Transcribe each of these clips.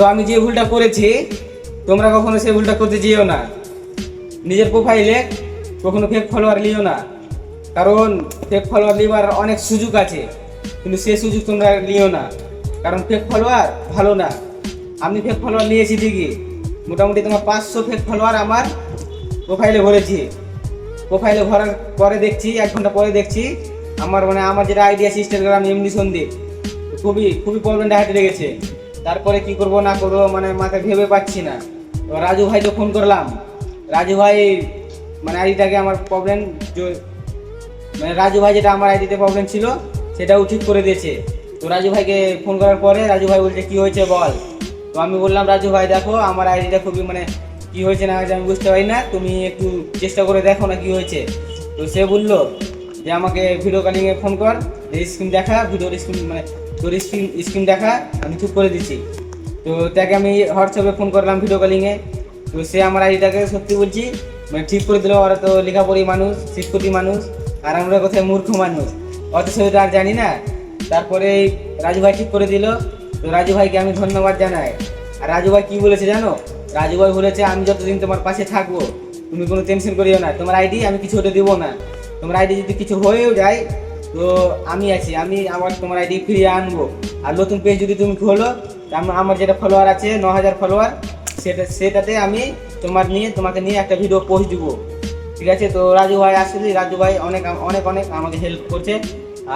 তো আমি যে ভুলটা করেছি, তোমরা কখনো সেই ভুলটা করতে যেও না। নিজের প্রোফাইলে কখনো ফেক ফলোয়ার নিও না। কারণ ফেক ফলোয়ার নেওয়ার অনেক সুযোগ আছে, কিন্তু সেই সুযোগ তোমরা নিও না। কারণ ফেক ফলোয়ার ভালো না। আমি ফেক ফলোয়ার নিয়েছি ঠিকই। মোটামুটি তোমার পাঁচশো ফেক ফলোয়ার আমার প্রোফাইলে ভরেছি। প্রোফাইলে ভরার পরে দেখছি, এক ঘণ্টা পরে দেখছি, আমার মানে আমার যেটা আইডিয়া আছে ইনস্টাগ্রাম এমনি সন্দীপ খুবই খুবই প্রবলেমটা হাতে লেগেছে। তারপরে কি করব না করব মানে মাথায় ভেবে পাচ্ছি না। রাজু ভাইকে ফোন করলাম। রাজু ভাই মানে আইডিটাকে আমার প্রবলেম মানে রাজু ভাই যেটা আমার আইডিতে প্রবলেম ছিল, সেটাও ঠিক করে দিয়েছে। তো রাজু ভাইকে ফোন করার পরে রাজু ভাই বলছে, কি হয়েছে বল? তো আমি বললাম, রাজু ভাই, দেখো, আমার আইডিটা খুবই মানে কি হয়েছে না হয়েছে আমি বুঝতে পারি না। তুমি একটু চেষ্টা করে দেখো না কি হয়েছে। তো সে বলল যে, আমাকে ভিডিও কলিংয়ে ফোন কর স্ক্রিন দেখা ভিডিওর স্ক্রিন মানে তোর স্ক্রিন স্ক্রিন দেখা, আমি ঠিক করে দিচ্ছি। তো তাকে আমি হোয়াটসঅ্যাপে ফোন করলাম ভিডিও কলিংয়ে তো সে আমার আইডিটাকে সত্যি বলছি মানে ঠিক করে দিল, ওরা তো লেখাপড়ি মানুষ শিক্ষিত মানুষ, আর আমরা কোথায় মূর্খ মানুষ। অত সেটা আর জানি না। তারপরে রাজু ভাই ঠিক করে দিল। তো রাজু ভাইকে আমি ধন্যবাদ জানাই। আর রাজু ভাই কী বলেছে জানো? রাজু ভাই বলেছে, আমি যতদিন তোমার পাশে থাকব, তুমি কোনো টেনশন করিও না। তোমার আইডি আমি কিছু হতে দেবো না। তোমার আইডি যদি কিছু হয়েও যায় তো আমি আছি, আমি আমার তোমার আইডি ফিরিয়ে আনব। আর নতুন পেজ যদি তুমি খোলো আমার যেটা ফলোয়ার আছে ন হাজার ফলোয়ার সেটা সেটাতে আমি তোমার নিয়ে তোমাকে নিয়ে একটা ভিডিও পোস্ট দিব। ঠিক আছে? তো রাজু ভাই আসলে, রাজু ভাই অনেক অনেক অনেক আমাকে হেল্প করছে।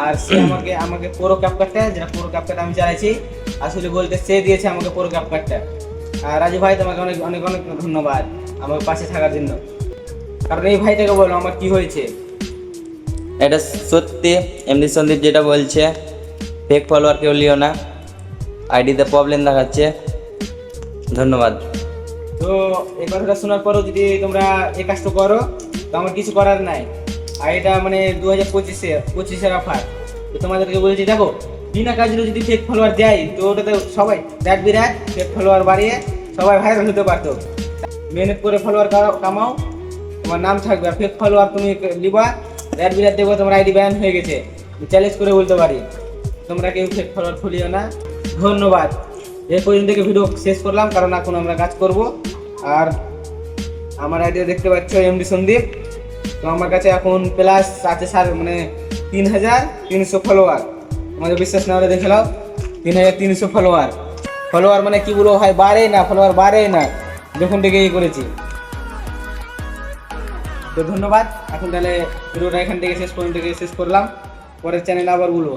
আর সে আমাকে আমাকে পুরো ক্যাপকাটটা যেটা পুরো ক্যাপকাট আমি চালাইছি, আসলে বলতে সে দিয়েছে আমাকে পুরো ক্যাপকাটটা আর রাজু ভাই, তোমাকে অনেক অনেক অনেক ধন্যবাদ আমার পাশে থাকার জন্য। কারণ এই ভাইটাকে বলো আমার কি হয়েছে। এটা সত্যি, এমনি সন্দীপ যেটা বলছে ফেক ফলোয়ার কেউ লিও না। আইডিতে প্রবলেম দেখাচ্ছে। ধন্যবাদ। তো, এই কথাটা শোনার পরও যদি তোমরা এই কাজটা করো, তো আমার কিছু করার নাই। আর এটা মানে দু হাজার পঁচিশে, পঁচিশের অফার তো তোমাদেরকে বলছি, দেখো, বিনা কাজে যদি ফেক ফলোয়ার দেয়, তো ওটাতে সবাই বিরাট বিরাট ফেক ফলোয়ার বাড়িয়ে সবাই ভাইরাল হতে পারতো। মেহনত করে ফলোয়ার কামাও, তোমার নাম থাকবে। ফেক ফলোয়ার তুমি লিবা বিরাট দেখব তোমার আইডি ব্যান হয়ে গেছে। চ্যালেঞ্জ করে বলতে পারি। তোমরা কেউ ফলোয়ার খুলিও না। ধন্যবাদ। এই পর্যন্ত থেকে ভিডিও শেষ করলাম, কারণ এখন আমরা কাজ করব। আর আমার আইডিয়া দেখতে পাচ্ছ এমডি সন্দীপ। তো আমার কাছে এখন প্লাস আছে স্যার মানে তিন হাজার তিনশো ফলোয়ার আমাদের বিশ্বাস না হলে দেখে নাও তিন হাজার তিনশো ফলোয়ার ফলোয়ার মানে কি বলব ভাই বাড়ে না ফলোয়ার বাড়ে না। যখন থেকে এই করেছি। তো ধন্যবাদ। এখন তাহলে ভিডিওটা এখান থেকে শেষ পর্যন্ত শেষ করলাম। পরের চ্যানেলে আবার বলব।